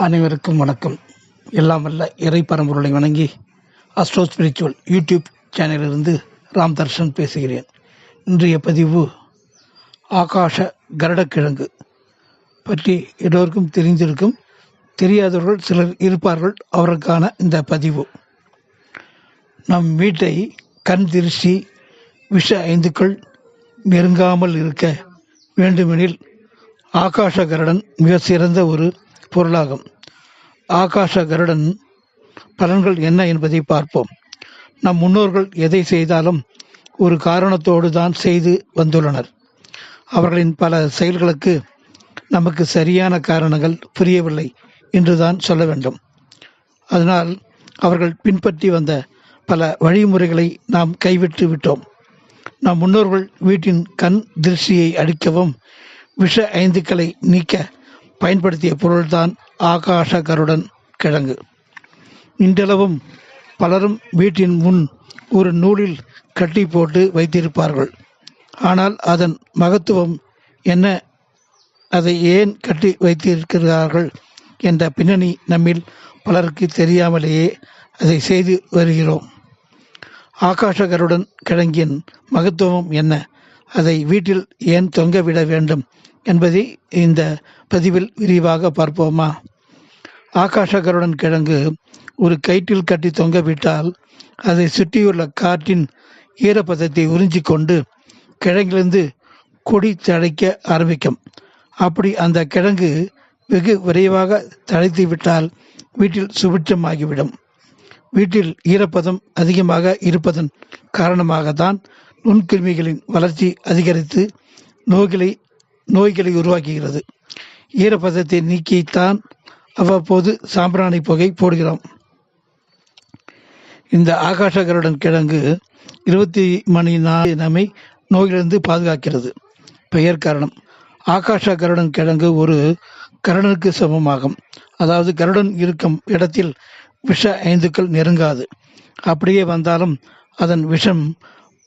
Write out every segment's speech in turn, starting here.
அனைவருக்கும் வணக்கம். எல்லாம் வல்ல இறை பரம்பொருளை வணங்கி அஸ்ட்ரோ ஸ்பிரிச்சுவல் யூடியூப் சேனலிலிருந்து ராம் தர்ஷன் பேசுகிறேன். இன்றைய பதிவு ஆகாஷ கருடக்கிழங்கு பற்றி எல்லோருக்கும் தெரிந்திருக்கும். தெரியாதவர்கள் சிலர் இருப்பார்கள் அவருக்கான இந்த பதிவு. நம் வீட்டை கண் திருஷ்டி விஷ ஐந்துக்கள் நெருங்காமல் இருக்க வேண்டுமெனில் ஆகாஷ கருடன் மிக சிறந்த ஒரு பொருளாகும். ஆகாஷ கருடன் பலன்கள் என்ன என்பதை பார்ப்போம். நம் முன்னோர்கள் எதை செய்தாலும் ஒரு காரணத்தோடு தான் செய்து வந்துள்ளனர். அவர்களின் பல செயல்களுக்கு நமக்கு சரியான காரணங்கள் புரியவில்லை என்றுதான் சொல்ல வேண்டும். அதனால் அவர்கள் பின்பற்றி வந்த பல வழிமுறைகளை நாம் கைவிட்டு விட்டோம். நம் முன்னோர்கள் வீட்டின் கண் திருஷ்டியை அடிக்கவும் விஷ ஐந்துக்களை நீக்க பயன்படுத்திய பொருள்தான் ஆகாஷ கருடன் கிழங்கு. இன்றளவும் பலரும் வீட்டின் முன் ஒரு நூலில் கட்டி போட்டு வைத்திருப்பார்கள். ஆனால் அதன் மகத்துவம் என்ன? அதை ஏன் கட்டி வைத்திருக்கிறார்கள் என்ற பின்னணி நம்மில் பலருக்கு தெரியாமலேயே அதை செய்து வருகிறோம். ஆகாஷகருடன் கிழங்கின் மகத்துவம் என்ன? அதை வீட்டில் ஏன் தொங்கவிட வேண்டும்? என்பதை இந்த பதிவில் விரிவாக பார்ப்போமா? ஆகாஷகருடன் கிழங்கு ஒரு கயிற்றில் கட்டி தொங்கவிட்டால் அதை சுற்றியுள்ள காற்றின் ஈரப்பதத்தை உறிஞ்சி கொண்டு கிழங்கிலிருந்து கொடி தழைக்க ஆரம்பிக்கும். அப்படி அந்த கிழங்கு வெகு விரைவாக தழைத்து விட்டால் வீட்டில் சுபிட்சமாகிவிடும் வீட்டில் ஈரப்பதம் அதிகமாக இருப்பதன் காரணமாக தான் நுண்கிருமிகளின் வளர்ச்சி அதிகரித்து நோய்களை நோய்களை உருவாக்குகிறது. ஈரப்பதத்தை நீக்கித்தான் அவ்வப்போது சாம்பிராணி புகை போடுகிறோம். இந்த ஆகாஷகருடன் கிழங்கு இருபத்தி மணி நாள் நம்மை நோயிலிருந்து பாதுகாக்கிறது. பெயர் காரணம். ஆகாஷ கருடன் கிழங்கு ஒரு கருடனுக்கு சமமாகும். அதாவது கருடன் இருக்கும் இடத்தில் விஷ ஐந்துக்கள் நெருங்காது. அப்படியே வந்தாலும் அதன் விஷம்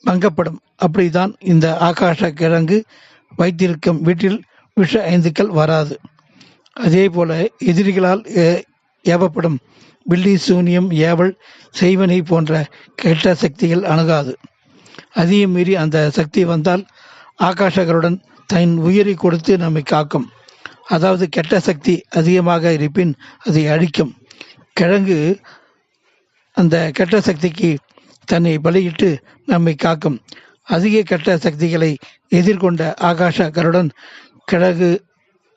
பங்கப்படும் அப்படிதான் இந்த ஆகாஷ கிழங்கு வைத்திருக்கும் வீட்டில் விஷ ஐந்துக்கள் வராது. அதே போல எதிரிகளால் ஏ- ஏவப்படும் பில்லி சூனியம் ஏவல் செய்வனை போன்ற கெட்ட சக்திகள் அணுகாது. அதையும் மீறி அந்த சக்தி வந்தால் ஆகாஷகருடன் தன் உயிரை கொடுத்து நம்மை காக்கும். அதாவது கெட்ட சக்தி அதிகமாக இருப்பின் அதை அழிக்கும். கிழங்கு அந்த கெட்ட சக்திக்கு தன்னை பலியிட்டு நம்மை காக்கும். அதிக கெட்ட சக்திகளை எதிர்கொண்ட ஆகாஷ கருடன் கிழகு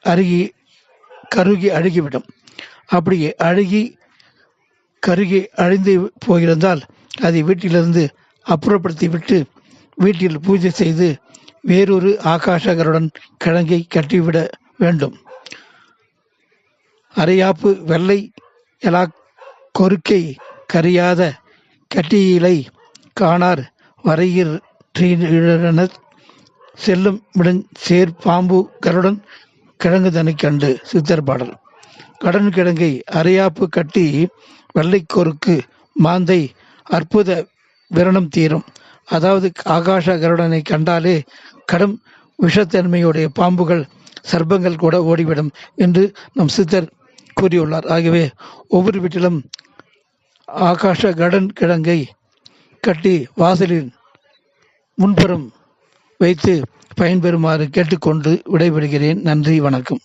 அருகி கருகி அழுகிவிடும். அப்படி அழுகி கருகி அழிந்து போயிருந்தால் அதை வீட்டிலிருந்து அப்புறப்படுத்தி விட்டு வீட்டில் பூஜை செய்து வேறொரு ஆகாஷகருடன் கிழங்கை கட்டிவிட வேண்டும். அரையாப்பு வெள்ளை எலா கொறுக்கை கரியாத கட்டியிலை காணார் வரையிற் செல்லும் விடன் சேர் பாம்பு கருடன் கிழங்கு தனை கண்டு சித்தர் பாடல். கடன் கிழங்கை அரையாப்பு கட்டி வெள்ளைக்கோருக்கு மாந்தை அற்புத விரணம் தீரும். அதாவது ஆகாஷ கருடனை கண்டாலே கடும் விஷத்தன்மையுடைய பாம்புகள் சர்ப்பங்கள் கூட ஓடிவிடும் என்று நம் சித்தர் கூறியுள்ளார். ஆகவே ஒவ்வொரு வீட்டிலும் ஆகாஷ கடன் கிழங்கை கட்டி வாசலில் முன்புறம் வைத்து பயன்பெறுமாறு கேட்டுக்கொண்டு விடைபெறுகிறேன். நன்றி வணக்கம்.